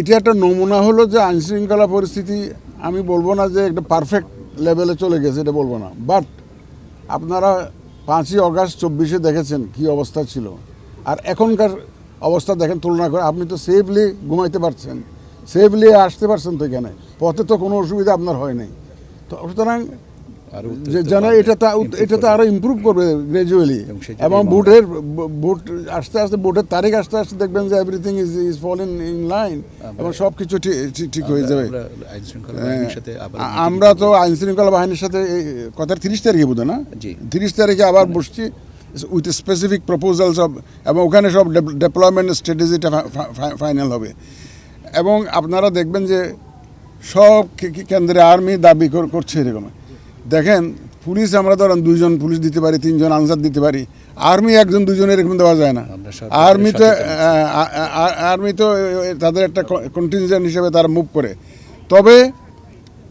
এটা একটা নমুনা হলো যে আইনশৃঙ্খলা পরিস্থিতি, আমি বলব না যে একটা পারফেক্ট লেভেলে চলে গেছে, এটা বলব না। বাট আপনারা পাঁচই অগাস্ট চব্বিশে দেখেছেন কি অবস্থা ছিল। আর এখনকার অবস্থা দেখেন, তুলনা করে, আপনি তো সেফলি ঘুমাইতে পারছেন। সেফলি আসতে পারছেন তো এখানে। পথে তো কোনো অসুবিধা আপনার হয় নাই। তো সুতরাং যে যেন এটা তা এটা তো। আরও ইমপ্রুভ করবে গ্রাজুয়ালি এবং বুটের বুট আস্তে আস্তে বুটের তারিখ আস্তে আস্তে দেখবেন যে everything is is fall in in line এবং সব কিছু ঠিক হয়ে যাবে। আমরা হ্যাঁ, তো আইন শৃঙ্খলা বাহিনীর সাথে এই কথার তিরিশ তারিখে বোধ না? তিরিশ তারিখে আবার বসছি উইথ স্পেসিফিক প্রপোজালস অফ এবং ওখানে সব ডেভেলপমেন্ট স্ট্র্যাটেজিটা ফাইনাল হবে। এবং আপনারা দেখবেন যে সব কেন্দ্রে আর্মি দাবি কর- করছে এরকম। দেখেন পুলিশ আমরা ধরেন দুইজন পুলিশ দিতে পারি তিনজন আনসার দিতে পারি আর্মি একজন দুজন এরকম দেওয়া যায় না। আর্মি তো আর্মি তো তাদের একটা কন্টিনজেন্ট হিসেবে তারা মুভ করে। তবে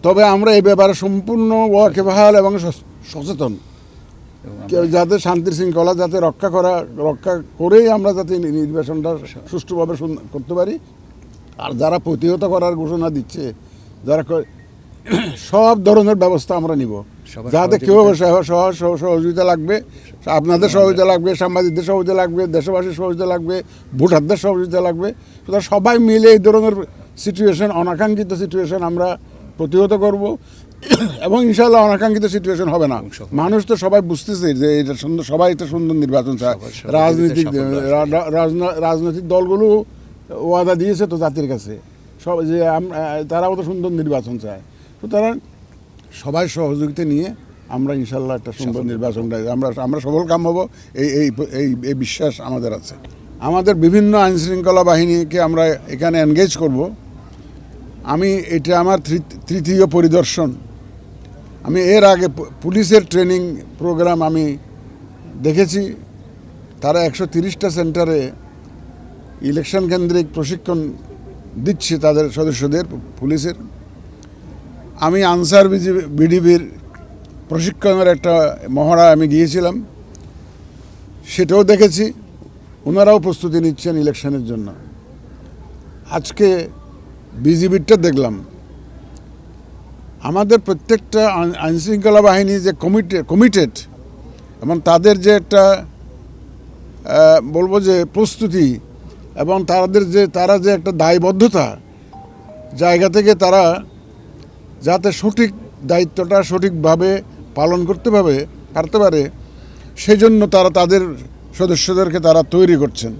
তবে আমরা এই ব্যাপারে সম্পূর্ণ ওয়াকেবহাল এবং সচেতন। যাতে শান্তির শৃঙ্খলা যাতে রক্ষা করা রক্ষা করেই আমরা যাতে নির্বাচনটা সুষ্ঠুভাবে করতে পারি। আর যারা প্রতিহত করার ঘোষণা দিচ্ছে যারা সব ধরনের ব্যবস্থা আমরা নিব। যাতে কেউ সহযোগিতা- সহ- সহ- সহ- সহযোগিতা লাগবে আপনাদের সহযোগিতা লাগবে সাংবাদিকদের সহযোগিতা লাগবে দেশবাসীর সহযোগিতা লাগবে ভোটারদের সহযোগিতা লাগবে। সুতরাং সবাই মিলে এই ধরনের সিচুয়েশন অনাকাঙ্ক্ষিত সিচুয়েশন আমরা প্রতিহত করব। এবং ইনশাল্লাহ অনাকাঙ্ক্ষিত সিচুয়েশন হবে না। মানুষ তো সবাই বুঝতেছে যে এটা সুন্দর সবাই তো সুন্দর নির্বাচন চায়। রাজনৈতিক রাজনৈতিক দলগুলো ওয়াদা দিয়েছে তো জাতির কাছে। সব যে তারাও তো সুন্দর নির্বাচন চায়। সুতরাং সবাই সহযোগিতা নিয়ে আমরা ইনশাল্লাহ একটা সুন্দর নির্বাচনটা আমরা আমরা সফল কাম হব। এই এই এই এই বিশ্বাস আমাদের আছে। আমাদের বিভিন্ন আইন শৃঙ্খলা বাহিনীকে আমরা এখানে এনগেজ করব। আমি এটা আমার তৃতীয় পরিদর্শন। আমি এর আগে পুলিশের ট্রেনিং প্রোগ্রাম আমি দেখেছি। তারা একশো তিরিশটা সেন্টারে ইলেকশন কেন্দ্রিক প্রশিক্ষণ দিচ্ছে তাদের সদস্যদের পুলিশের। আমি আনসার বিডিবির প্রশিক্ষণের একটা মহড়া আমি গিয়েছিলাম। সেটাও দেখেছি। ওনারাও প্রস্তুতি নিচ্ছেন ইলেকশনের জন্য। আজকে বিজিবিরটা দেখলাম। আমাদের প্রত্যেকটা আইনশৃঙ্খলা বাহিনী যে কমিটে কমিটেড এবং তাদের যে একটা বলব যে প্রস্তুতি এবং তাদের যে তারা যে একটা দায়বদ্ধতা, জায়গা থেকে তারা যাতে সঠিক দায়িত্বটা সঠিকভাবে পালন করতে পারে, পারতে পারে, সেই জন্য তারা তাদের সদস্যদেরকে তারা তৈরি করছেন।